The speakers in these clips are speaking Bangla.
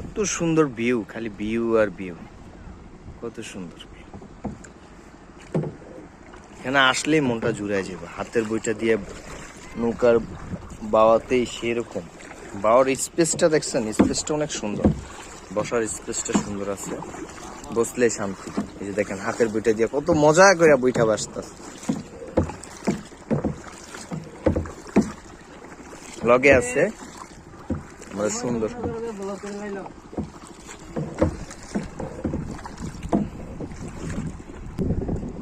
এত সুন্দর ভিউ খালি ভিউ আর ভিউ কত সুন্দর এখানে আসলেই মনটা জুড়ে যাবে। হাতের বইটা দিয়ে নৌকার বাওয়াতেই সেরকম। বাওয়ার স্পেসটা দেখছেন? স্পেসটা অনেক সুন্দর। বসার স্পেসটা সুন্দর আছে। বসলে শান্তি। এই যে দেখেন, হাতের বইটা দিয়ে কত মজা করে বইটা বাসতাছে লগে আছে। সুন্দর।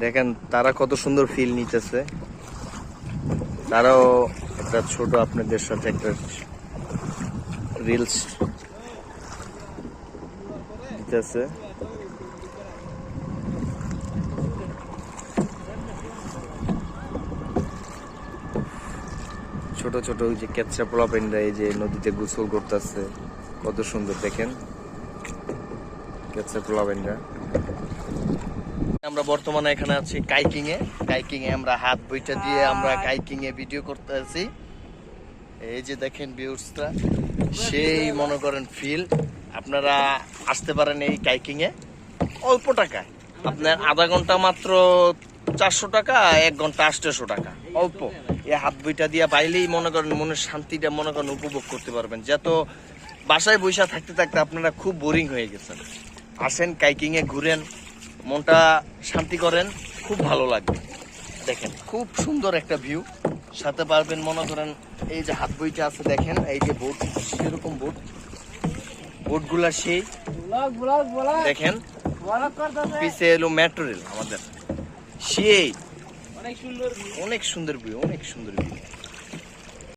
দেখেন, তারা কত সুন্দর ফিল নিতেছে। তারাও একটা ছোট আপনাদের সাথে একটা রিলস দিতেছে। ছোট ছোট ওই যে কেঁচা পোলাপেনরা এই যে নদীতে গোসল করতেছে, কত সুন্দর, দেখেন। কেঁচা পোলাপেনরা। আমরা বর্তমানে এখানে আছি কাইকিং এ কাইকিং এ আমরা হাত বইটা দিয়ে আমরা কাইকিং এ ভিডিও করতে আছি এই যে দেখেন ভিউসটা সেই মনে করেন ফিল আপনারা আসতে পারেন এই কাইকিং এ অল্প টাকায় আপনার আধা ঘণ্টা মাত্র চারশো টাকা, এক ঘণ্টা আটশোশো টাকা। অল্প। এই হাত বইটা দিয়ে বাইলেই মনে করেন মনের শান্তিটা মনে করেন উপভোগ করতে পারবেন। যত বাসায় বৈশা থাকতে থাকতে আপনারা খুব বোরিং হয়ে গেছেন। আসেন কাইকিং এ ঘুরেন মনটা শান্তি করেন খুব ভালো লাগবে। দেখেন খুব সুন্দর একটা ভিউ সাথে পারবেন মনে করেন এই যে হাত বইটা আছে দেখেন এই যে বোট সেরকম বোট বোটগুলা সেই। দেখেন পিছে এলো মেট্রো রেল আমাদের। সেই। অনেক সুন্দর অনেক সুন্দর ভিউ অনেক সুন্দর ভিউ